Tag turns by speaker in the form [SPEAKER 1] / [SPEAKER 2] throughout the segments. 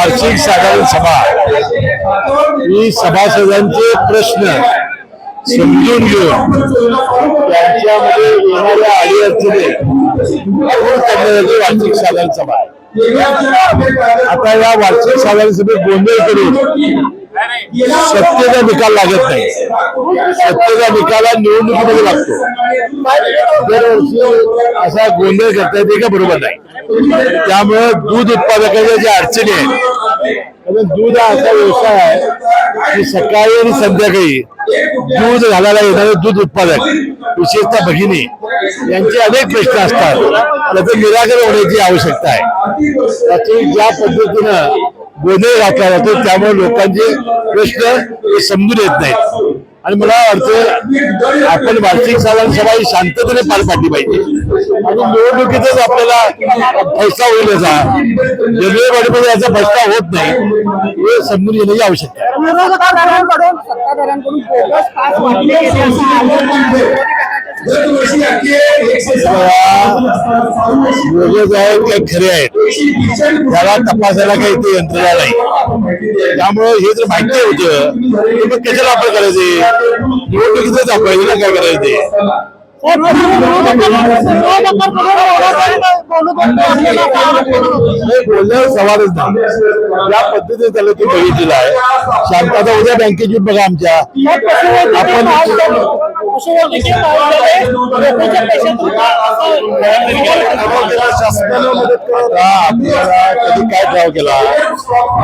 [SPEAKER 1] वार्षिक साधारण सभा. ही सभासदांचे प्रश्न समजून घेऊन त्यांच्यामध्ये येणाऱ्या अडीअडचणी दूर करण्यासाठी वार्षिक साधारण सभा आहे. आता या वार्षिक साधारण सभेत गोंधळ करून सत्तेचा निकाल लागत नाही. सत्तेचा निकाल हा निवडणुकीमध्ये लागतो. दरवर्षी असा गोंधळ करता येते का? बरोबर नाही. त्यामुळे दूध उत्पादकाच्या ज्या अडचणी आहेत कारण दूध हा असा व्यवसाय आहे की सकाळी आणि संध्याकाळी दूध घालायला येणारे दूध उत्पादक विशेषतः भगिनी यांचे अनेक प्रश्न असतात. त्याचं निराकरण होण्याची आवश्यकता आहे. त्याची ज्या पद्धतीनं गोंधळ घातला जातो त्यामुळे लोकांचे प्रश्न हे समजून येत नाहीत. आणि मला वाटतं आपण वार्षिक साधारण सभा ही शांततेने पार पाडली पाहिजे. आणि निवडणुकीतच आपल्याला फैसला होईल याचा जनतेमध्ये याचा फैसला होत नाही. हे समजून घेण्याची आवश्यकता आहे.
[SPEAKER 2] विरोधकांकडून
[SPEAKER 1] आहेत काही खरे आहेत त्याला तपासायला काही ते यंत्रणा नाही. त्यामुळे हे जर माहिती होतं मग कशाला आपण करायचे? निवडणुकीचं दाखवायचे ना काय करायचे? बोलण्यावर सवालच नाही. या पद्धतीने त्याला तू बघितलेला आहे शांतता उद्या बँकेची बघा आमच्या. आपण कधी काय ठाव केला?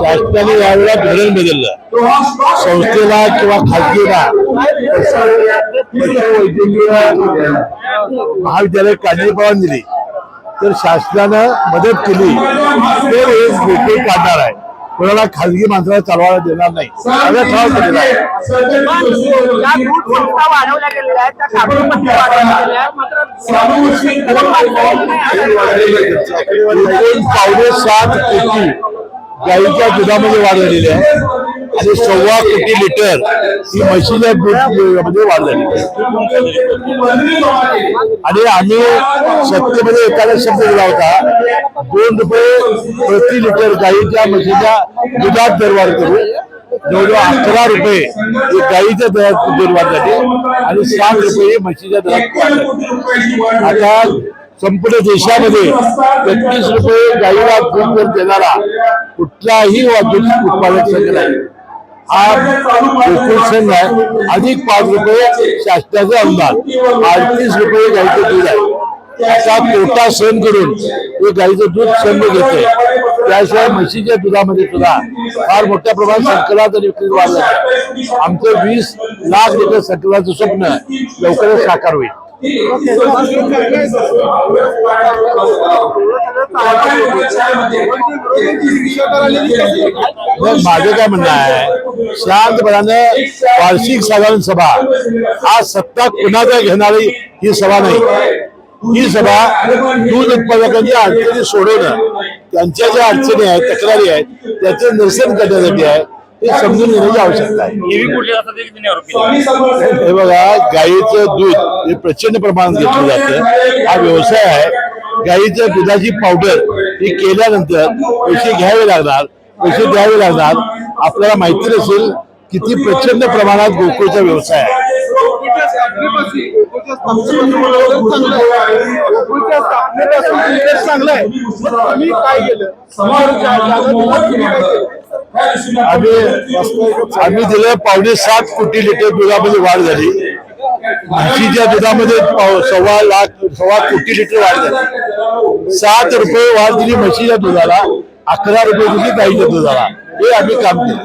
[SPEAKER 1] शासनाने यावेळेला धोरण बदललं. संस्थेला किंवा खाजगीला वैद्यकीय महाविद्यालय काढण्याची परवानगी दिली. तर शासनानं मदत केली. तर हे काढणार आहे. कोणाला खाजगी माणसाला चालवायला देणार नाही. सगळं ठराव केलेला आहे. पावणे सात कोटी गाईच्या दुधामध्ये वाढ झालेली आहे. आणि सव्वा कोटी लिटर ही म्हशीच्या दूधमध्ये म्हणजे वाढ झाली आणि आम्ही सत्तेमध्ये एखादा शब्द दिला होता दोन रुपये प्रति लिटर गाईच्या म्हशीच्या दुधात दरवाढ करू. जवळजवळ अकरा रुपये गाईच्या दरात दरवाढ झाली आणि सात रुपये म्हशीच्या दरात आता संपूर्ण देशामध्ये तेहतीस रुपये गाईला दूध दर देणारा कुठलाही वा- दूध उत्पादक संघ नाही. गोकुळ संघ आहे अधिक पाच रुपये शासनाचं अनुदान अडतीस रुपये गाईचं दूध आहे. असा तोटा सहन करून हे गाईचं दूध संघ घेते त्याशिवाय म्हशीच्या दुधामध्ये सुद्धा फार मोठ्या प्रमाणात संकलात आणि विक्री वाढ झाली. आमचं वीस लाख लिटर संकलाचं स्वप्न लवकरच साकार होईल. माझं काय म्हणणं आहे? शांतपणानं वार्षिक साधारण सभा. हा सत्ता कुणाचा घेणारी ही सभा नाही. ही सभा दूध उत्पादकांची अडचणी सोडवणं. त्यांच्या ज्या अडचणी आहेत तक्रारी आहेत त्याचं निरसन करण्यासाठी आहे हे समजून घेण्याची आवश्यकता आहे हे बघा गाईचं दूध हे प्रचंड प्रमाणात घेतलं जातं. हा व्यवसाय आहे. गाईच्या दुधाची पावडर ही केल्यानंतर पैसे घ्यावे लागणार. पैसे द्यावे लागणार. आपल्याला माहिती नसेल किती प्रचंड प्रमाणात गोकुळचा व्यवसाय आहे.
[SPEAKER 2] चांगलं आहे. तुम्ही काय केलं?
[SPEAKER 1] आम्ही आम्ही दिलं पावणे सात कोटी लिटर दुधामध्ये वाढ झाली. म्हशीच्या दुधामध्ये पाव- सव्वा लाख सव्वा कोटी लिटर वाढ झाली. सात रुपये वाढ दिली म्हशीच्या दुधाला अकरा रुपये दिली गाईच्या दुधाला. हे आम्ही काम केलं.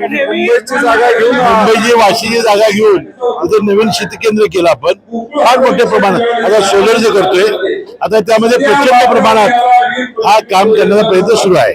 [SPEAKER 1] मुंबईची जागा घेऊन मुंबईची वाशीची जागा घेऊन तिथे नवीन शेती केंद्र केलं आपण. फार मोठ्या प्रमाणात. आता सोलर जे करतोय आता त्यामध्ये प्रचंड प्रमाणात हा काम करण्याचा प्रयत्न सुरू आहे.